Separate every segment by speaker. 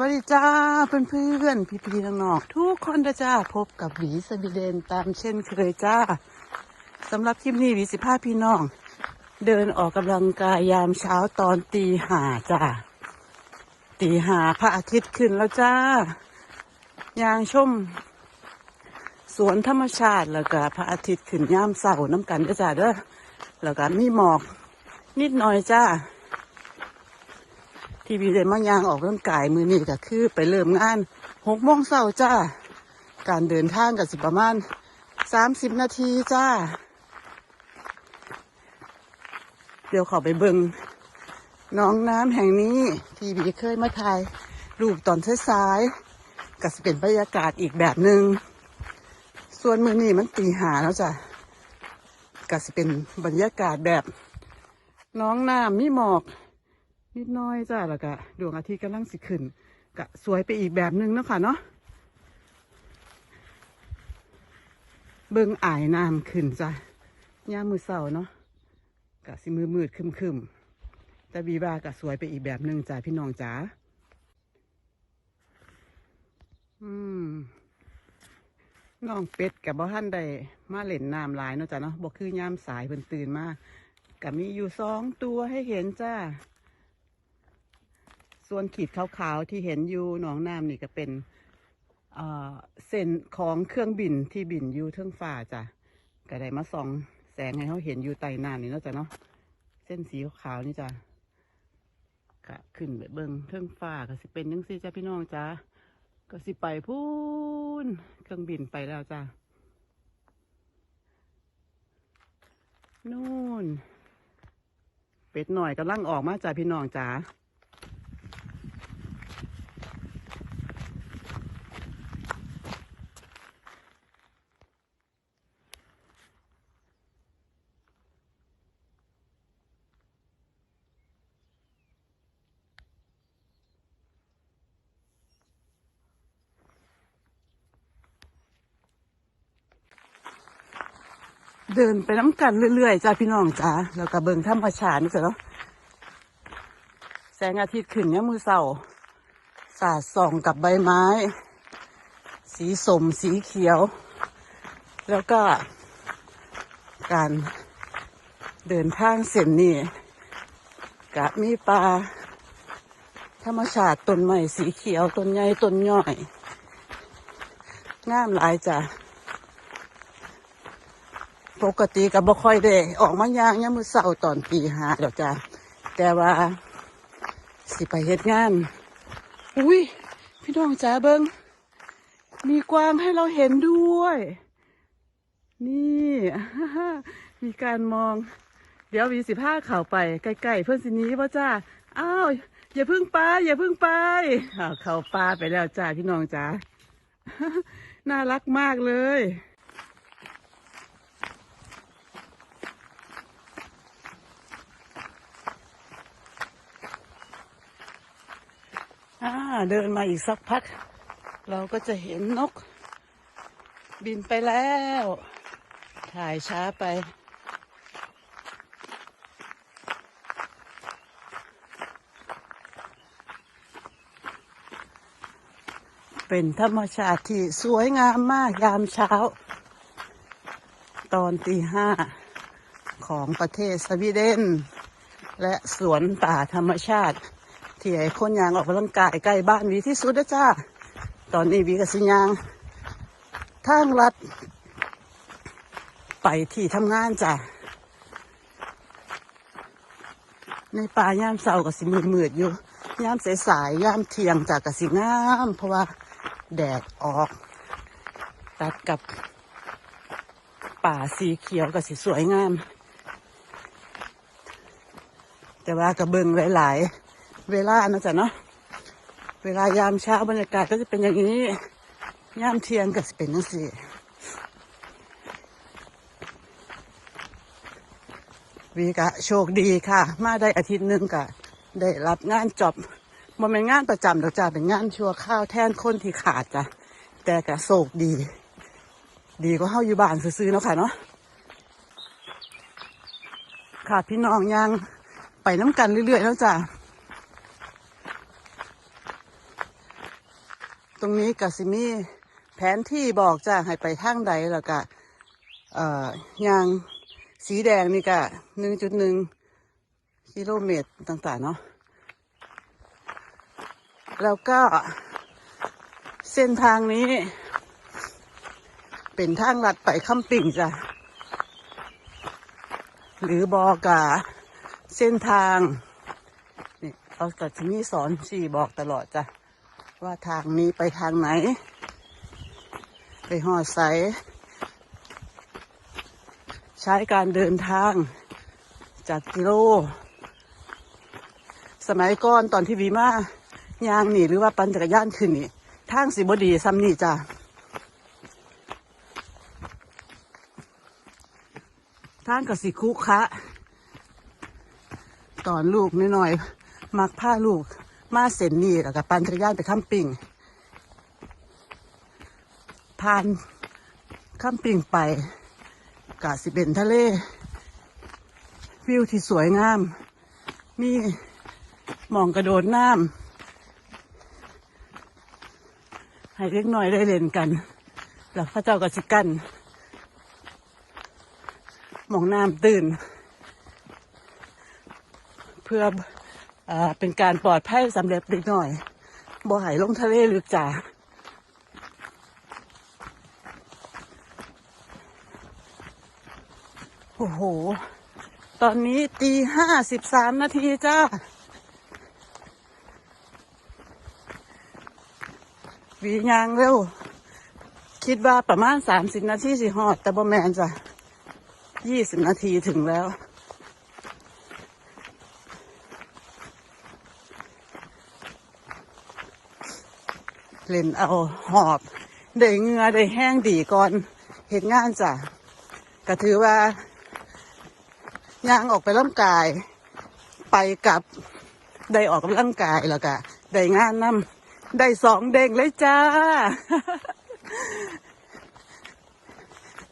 Speaker 1: วัสดีจ้าเพื่อนเพื่อนพี่พี่ๆน้องๆทุกคนนะจ้าพบกับหวีสวีเดนตามเช่นเคยจ้าสำหรับคลิปนี้หวีสิพาพี่น้อง เดินออกกำลังกายยามเช้าตอนตีห้าจ้าตีห้าพระอาทิตย์ขึ้นแล้วจ้ายางชม สวนธรรมชาติแล้วก็พระอาทิตย์ขึ้นยามเสาร์น้ำกันเด้อจ้าเด้อแล้วก็มีหมอก นิดหน่อยจ้า ที่วีเดนมายางออกร่างกายมือนี่ก็คือไปเริ่มงานหกโมงเช้าจ้า การเดินทางกับสิประมาณสามสิบนาทีจ้า เดี๋ยวขอไปเบิงน้องน้ำแห่งนี้ที่วีเคยมาถ่ายรูปตอนสายๆก็จะเป็นบรรยากาศอีกแบบหนึง่งส่วนมือนี่มันตีหาแล้วจ้ะก็จะเป็นบรรยากาศแบบน้องน้ำมีหมอก นิดน้อยจ้าแล้วก็ดวงอาทิตย์กำลังสิขึ้นก็สวยไปอีกแบบหนึงเนาะค่ะเนาะเบิ่งอายน้ำขึ้นจ้ะย่ามือเสาเนาะก็สิมือมืดคึมคึมแต่บีบาก็สวยไปอีกแบบหนึงจ้ะพี่น้องจ๋าอืมน้องเป็ดกับบ่ท่านใดมาเล่นน้ำลายเนาะจ้ะเนาะบ่คือย่ามสายเพิ่นตื่นมาก็มีอยู่สองตัวให้เห็นจ้า ส่วนขีดขาวๆที่เห็นอยู่หนองน้ำนี่ก็เป็นเอ่อเส้นของเครื่องบินที่บินอยู่เทิงฟ้าจ้ะก็ได้มาส่องแสงให้เขาเห็นอยู่ใต้น้ำนี่เนาะจ้ะเนาะเส้นสีขาวนี่จ้ะก็ขึ้นไปเบิ้งเทิงฟ้าก็สิเป็นยังสิจ้ะพี่น้องจ้ะก็สิไปพูนเครื่องบินไปแล้วจ้ะนู่น เป็ดหน่อยกำลังออกมาจ้ะพี่น้องจ้า เดินไปน้ำกันเรื่อยๆจ้าพี่น้องจ้าแล้วก็เบิ่งธรรมชานี่จ้ะเนาะแสงอาทิตย์ขึ้นเนี่ยมือเสาสาดส่องกับใบไม้ สีสมสีเขียว แล้วก็ การเดินทางเส้นนี้กะมีปลาธรรมชาติต้นไม้สีเขียวต้นใหญ่ต้นย่อยงามหลายจ้ะ ปกติก็บ่ค่อยได้ออกมายางยามมื้อเช้าตอนตีห้าดอกจ้ะแต่ว่า สิไปเฮ็ดงาน อุ้ยพี่น้องจ๋าเบิงมีกวางให้เราเห็นด้วย นี่ มีการมอง เดี๋ยววีสิผ้าเข่าไปใกล้ๆเพื่อนสินี้ว่าจ้าอ้าวอย่าพึ่งไปอย่าพึ่งไปอ้าวเข้าป่าไปแล้วจ้าพี่น้องจ๋าน่ารักมากเลย อ่าเดินมาอีกสักพัก เราก็จะเห็นนก บินไปแล้ว ถ่ายช้าไป เป็นธรรมชาติที่สวยงามมากยามเช้า ตอนตีห้าของประเทศสวีเดน และสวนป่าธรรมชาติ ที่ไอ้คนยางออกกำลังกายใกล้บ้านวีที่สุดนะจ้า ตอนนี้วีกับสิยาง ทางลัด ไปที่ทำงานจ้ะในป่ายามเสาร์กับสิมืดมืดๆอยู่ ยามสายสายๆยามเที่ยงจากกับสิงาม เพราะว่าแดดออก ตัดกับป่าสีเขียวกับสีสวยงาม แต่ว่ากับเบิงหลาย ๆ เวลานะจ๊ะเนาะเวลายามเช้าบรรยากาศก็จะเป็นอย่างนี้ยามเที่ยงก็จะเป็นอย่นี้วีกะโชคดีค่ะ มาได้อาทิตย์หนึ่งกะได้รับงานจบมันเป็นงานประจำดอกจ้าเป็นงานชั่วข้าวแทนคนที่ขาดจ้ะแต่กะโศกดี ดีก็เข้าอยู่บ้านซื้อๆเนาะค่ะเนาะค่ะพี่น้องยังไปน้ำกันเรื่อยๆแล้วจ้ะ ตรงนี้กสิมีแผนที่บอกจ้าให้ไปทางใดแล้วก็เอ่อยางสีแดงนี่ก็หนึ่งจุดหนึ่งกิโลเมตรต่างๆเนาะแล้วก็เส้นทางนี้ เป็นทางลัดไปคำปิ่งจ้ะ หรือบอกาเส้นทางนี่เขาจะมีสอนสี่บอกตลอดจ้ะ ว่าทางนี้ไปทางไหน ไปหอดไสใช้การเดินทางจากกิโล สมัยก่อนตอนที่วีมายางนี่หรือว่าปั่นจักรยานขึ้นนี่ทางสิบดีซ้ำนี่จ้ะทางกับสิคุคะ ตอนลูกน้อยๆมักพาลูก มาเส้นนี่แล้วก็ปั่นจักรยานไปข้ามปิ่งผ่านข้ามปิ่งไปกะสิเป็นทะเล วิวที่สวยงาม มีหมองกระโดดน้ำให้เล็กน้อยได้เล่นกัน แล้วพระเจ้าก็สิกันหมองน้ำตื่น เพื่อ เป็นการปลอดภัยสำหรับเด็กหน่อยบ่หายลงทะเลลึกจ้าโอ้โห ตอนนี้ตีห้าสิบสามนาทีจ้า วียางเร็ว คิดว่าประมาณสามสิบนาทีสิฮอด แต่บ่แมนจ้ะยี่สิบนาทีถึงแล้ว เล่นเอาหอบได้เงือได้แห้งดีก่อนเหตุงานจ้ะก็ถือว่าย่างออกไปร่างกาย ไปกับได้ออกกำลังกายแล้วก็ได้งานนำได้สองเด้งเลยจ้า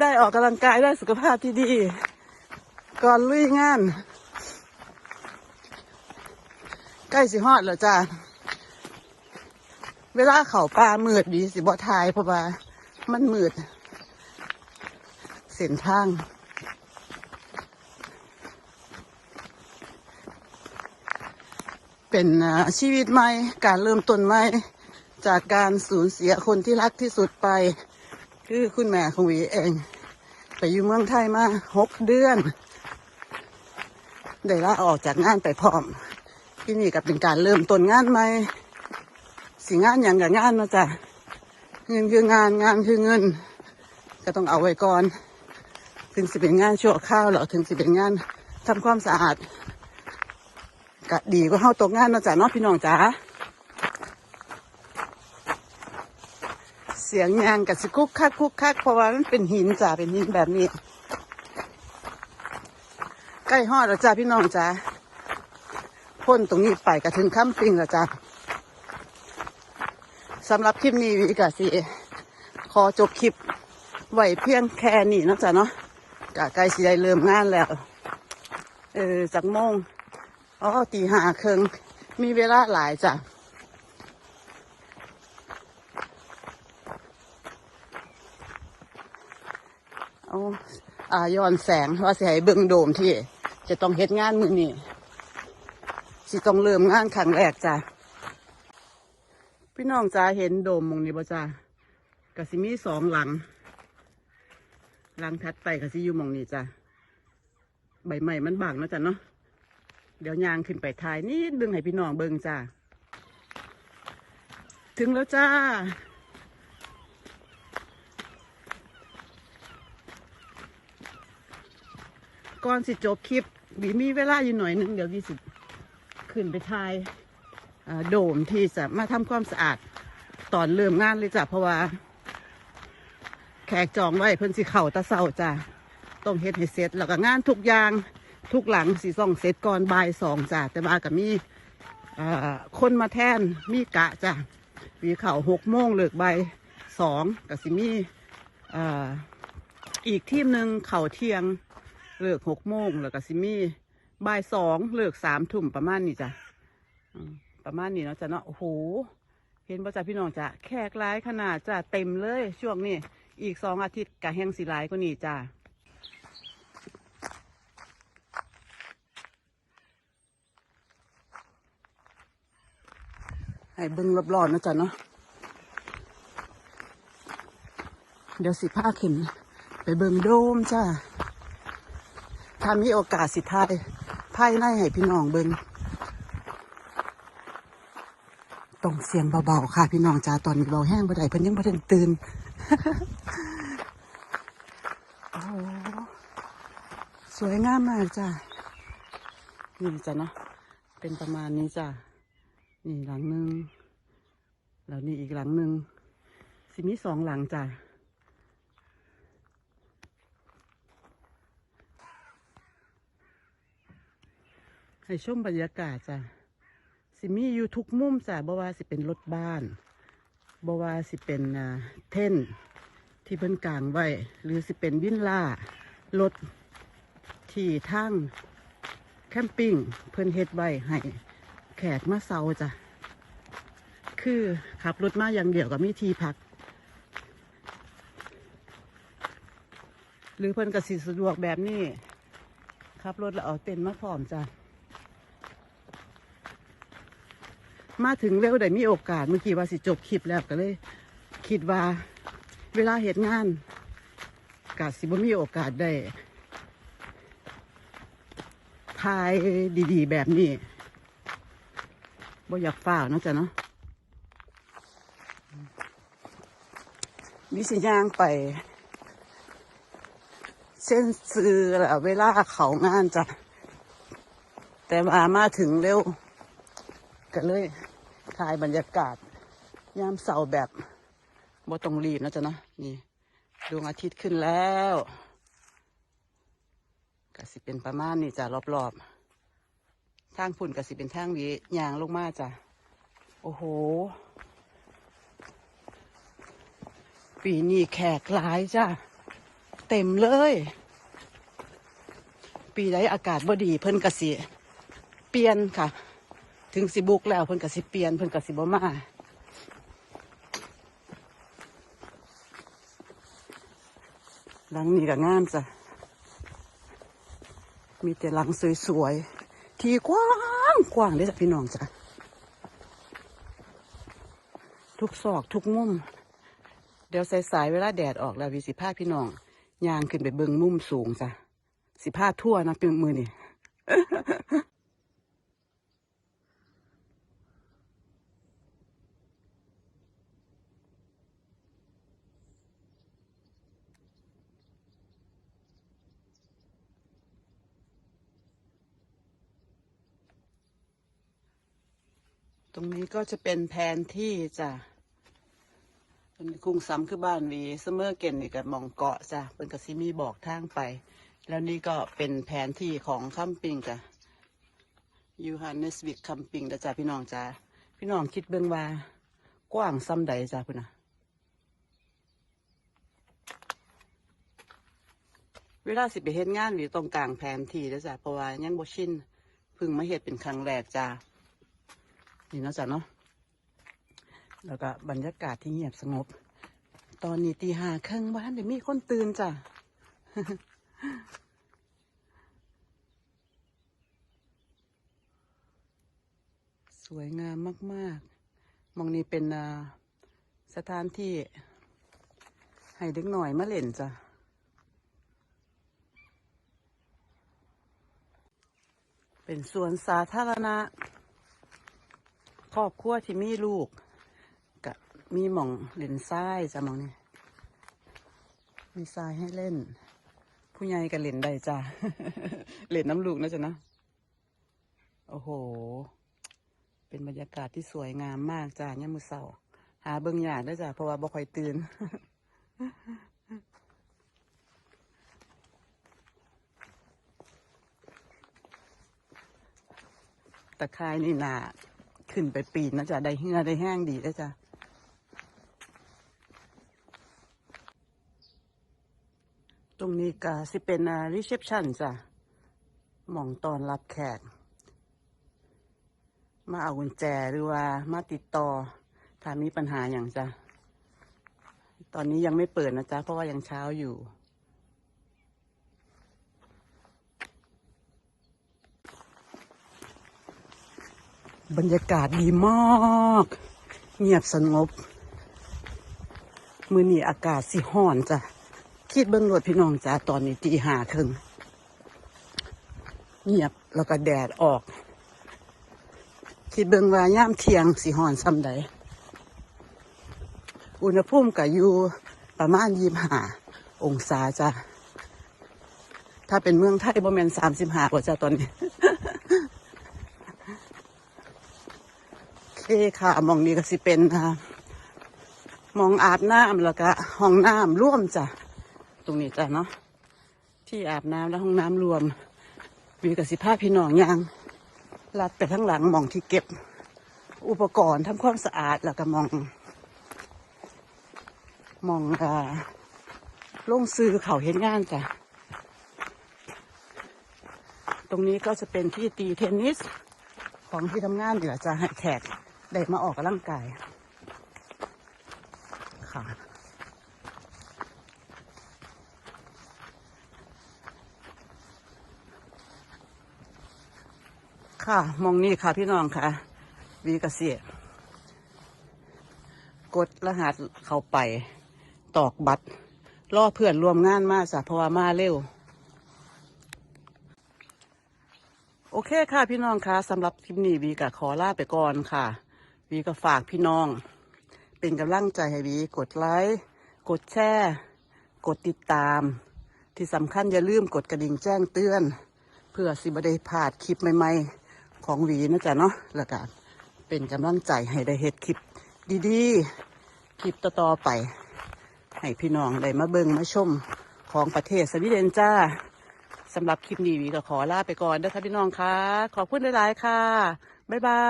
Speaker 1: ได้ออกกำลังกายได้สุขภาพที่ดี ก่อนลุยงาน ใกล้สิฮอดแล้วจ้า เวลาเขาป่ามืดดีสิบ่ทายเพราะว่ามันมืด เส้นทางเป็นชีวิตใหม่ การเริ่มต้นใหม่ จากการสูญเสียคนที่รักที่สุดไป คือคุณแม่ของวีเอง ไปอยู่เมืองไทยมาหกเดือน ได้ลาออกจากงานไปพร้อม ที่นี่ก็เป็นการเริ่มต้นงานใหม่ สิงานอย่างกับงานนะจ้ะเงินคืองานงานคือเงิน ก็ต้องเอาไว้ก่อน ถึงสิเป็นงานชั่วข้าวหรอถึงสิเป็นงานทำความสะอาดก็ดีก็เข้าตกงานนะจ้ะเนาะพี่น้องจ๋าเสียงยางกับสิคุกคักคุกคักเพราะว่ามันเป็นหินจ้ะเป็นหินแบบนี้ใกล้ฮอดแล้วจ้ะพี่น้องจ๋าพ้นตรงนี้ไปก็ถึงค้ำปิงแล้วจ้ะ สำหรับคลิปนี้วิกาสิขอจบคลิปไหวเพียงแค่นี้นะจ๊ะเนาะกะใกลสิได้เริ่มงานแล้ว เออจากโมงอ๋อตีห้าครึ่งมีเวลาหลายจ้ะเอาอาย้อนแสงว่าสิให้เบิ่งโดมที่ จะต้องเฮ็ดงานมือนี้สิต้องเริ่มงานครั้งแรกจ้ะ พี่น้องจ้าเห็นโดมมองนี้บ่จ้ากะสิมีสองหลัง หลังถัดไปกะสิอยู่มองนี้จ้าใบใหม่มันบางนะจ้ะเนาะเดี๋ยวยางขึ้นไปทายนิดดึงให้พี่น้องเบิ่งจ้าถึงแล้วจ้าก่อนสิจบคลิปบีมีเวลาอยู่หน่อยนึงเดี๋ยวบีสิขึ้นไปทาย โดมที่จะมาทำความสะอาดตอนเริ่มงานเลยจ้ะเพราะว่า แขกจองไว้เพิ่นสิเข่าตะเศร้าจ้ะต้องเฮ็ดให้เสร็จแล้วก็งานทุกอย่างทุกหลังสิส่องเสร็จก่อนบ่ายสองจ้ะแต่ว่าก็มีคนมาแทนมีกะจ้ะวีเข่าหกโมงเลิกใบสองก็สิมีอีกทีมหนึ่งเข่าเที่ยงเลิกหกโมงแล้วก็สิมีบ่ายสองเลิกสามทุ่มประมาณนี้จ้ะ ประมาณนี้เนาะจ้ะเนาะโอ้โหเห็นบ่จ้ะพี่น้องจ้ะแขกหลายขนาดจ้ะเต็มเลยช่วงนี้อีกสองอาทิตย์กะแห้งสีหลายกว่านี้จ้ะให้เบิ้งรอบๆนะจ๊ะเนาะเดี๋ยวสิผ้าเข็ม ไปเบิ้งโดมจ้ะถ้ามีโอกาสสิทายภายในให้พี่น้องเบิ้ง ต้องเสียงเบาๆค่ะ พี่น้องจ้าตอนนี้เบาแห้งบ่ได้เพิ่นยังบ่ทันตื่นโอ้สวยงามมากจ้านี่จ้ะเนาะเป็นประมาณนี้จ้ะนี่หลังหนึ่งแล้วนี่อีกหลังหนึ่งสิมีสองหลังจ้ะให้ชมบรรยากาศจ้ะ สิมีอยู่ทุกมุมจ้ะบ่ว่าสิเป็นรถบ้านบ่ว่าสิเป็นเท่นที่เพิ่นกลางไว้ หรือสิเป็นวินล่ารถที่ทั้งแคมปิ้งเพิ่นเฮ็ดไว้ให้แขกมาเซาจ้ะ คือขับรถมาอย่างเดียวก็มีที่พัก หรือเพิ่นก็สิสะดวกแบบนี้ขับรถแล้วเอาเต็นท์มาพร้อมจ้ะ มาถึงเร็วได้มีโอกาสเมื่อกี้ว่าสิจบคลิปแล้วก็เลย คิดว่าเวลาเหตุงานกาสิบ่มีโอกาสได้ถ่ายดีๆ แบบนี้บ่อยากฝ่าเนาะจ๊ะเนาะมีสิย่างไป เส้นซื้อแล้วเวลาเขางานจ้ะแต่มามาถึงเร็ว ก็เลยถ่ายบรรยากาศ ยามเสาร์แบบบ่ต้องรีบนะจ๊ะนะนี่ดวงอาทิตย์ขึ้นแล้วก็สิเป็นประมาณนี้จ้ะรอบๆทางฝุ่นก็สิเป็นทางวียางลงมาจ้ะโอ้โห ปีนี้แขกหลายจ้ะเต็มเลย ปีใดอากาศบ่ดีเพิ่นกสิเปลี่ยนค่ะ ถึงสิบุกแล้วเพิ่นก็สิเปลี่ยนเพิ่นก็สิบ่มาหลังนี้ก็งามจ้ะ มีแต่หลังสวยๆ ที่กว้างกว้างเลยจ้ะพี่น้องจ้ะ ทุกซอกทุกมุม เดี๋ยวสายๆเวลาแดดออกแล้ววิสิพาพี่น้องยางขึ้นไปเบิงมุมสูงจ้ะ สิพาทั่วนะเป็นมือนี่ ตรงนี้ก็จะเป็นแผนที่จ้ะเป็นกรุงซ้ำคือบ้านวีเสมอเก่นนี่กับมองเกาะจ้ะเป็นกสิมีบอกทางไป แล้วนี่ก็เป็นแผนที่ของคัมปิงจ้ะยูฮันเนสวิกคัมปิงจ้ะพี่น้องจ้ะพี่น้องคิดเบิ่งว่ากว้างซ้ำใดจ้ะพุ่นนะเวลาสิไปเฮ็ดงานอยู่ตรงกลางแผนที่แล้วจ้ะเพราะว่ายังบ่ชินพิ่งมาเฮ็ดเป็นครั้งแรกจ้ะ นี่นะจ้ะเนาะแล้วก็บรรยากาศที่เงียบสงบ ตอนนี้ตีห้าครึ่งบ้านเดี๋ยวมีคนตื่นจ้ะสวยงามมากๆ มองนี้เป็นสถานที่ ให้เด็กหน่อยมาเล่นจ้ะ เป็นสวนสาธารณะ ครอบครัวที่มีลูกกะมีหม่องเล่นทรายจ้ะหมองนี่มีทรายให้เล่น ผู้ใหญ่ก็เล่นได้จ้ะเล่นน้ำลูกนะจ๊ะนะโอ้โห เป็นบรรยากาศที่สวยงามมากจ้ะเนี่ยมือเสาหาเบิ่งยากได้อจ้ะเพราะว่าบ่ค่อยตื่นตะไคร้นี่หนา ขึ้นไปปีนนะจ๊ะได้เหือได้แห้งดีได้จ้ะตรงนี้ก็สิเป็นรีเซพชันจ้ะมองตอนรับแขก มาเอากุญแจหรือว่ามาติดต่อถ้ามีปัญหาอย่างจ้ะตอนนี้ยังไม่เปิดนะจ๊ะเพราะว่ายังเช้าอยู่ บรรยากาศดีมาก เงียบสงบ มือนี้อากาศสิห้อนจ้ะ คิดเบิ้งรถพี่น้องจ้ะตอนนี้ตีห้าครึ่งเงียบแล้วก็แดดออก คิดเบิ้งว่าย่ามเที่ยงสิห้อนซ้ำใดอุณหภูมิก็อยู่ประมาณยี่ห้าองศาจ้ะ ถ้าเป็นเมืองไทยประมาณสามสิบห้ากว่าจ้ะตอนนี้ โอ เคค่ะมองนี้ก็สิเป็นอ่ามองอาบน้ำแล้วก็ห้องน้ำร่วมจ้ะตรงนี้จ้ะเนาะที่อาบน้ำและห้องน้ำรวมมีกสิภาพพี่น้องยางลัดไปทั้งหลังมองที่เก็บ อุปกรณ์ทำความสะอาดแล้วก็มอง มองอ่าลงซื้อเขาเห็นงานจ้ะตรงนี้ก็จะเป็นที่ตีเทนนิสของที่ทำงานเดี๋ยวจะให้แขก ได้มาออกกำลังกายค่ะค่ะมองนี่ค่ะพี่น้องค่ะ วีกเกษตรกดรหัสเข้าไปตอกบัตรล่อเพื่อนรวมงานมาจ้ะเพราะว่ามาเร็ว โอเคค่ะพี่น้องคะสำหรับคลิปนี้วีก็ขอลาไปก่อนค่ะ วีก็ฝากพี่น้อง เป็นกำลังใจให้วีกดไลค์กดแชร์กดติดตาม ที่สำคัญอย่าลืมกดกระดิ่งแจ้งเตือน เพื่อสิบได้พลาดคลิปใหม่ ๆ ของวีนะจ๊ะเนาะแล้วก็เป็นกำลังใจให้ได้เฮ็ดคลิปดีๆ คลิปต่อๆไป ให้พี่น้องได้มาเบิ่งมาชมของประเทศสวีเดนจ้าสำหรับคลิปนี้วีก็ขอลาไปก่อนเด้อค่ะพี่น้องคะขอบคุณหลายๆค่ะ บ๊ายบา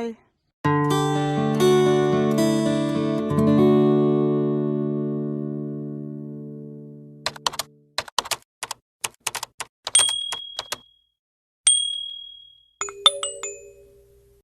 Speaker 1: ย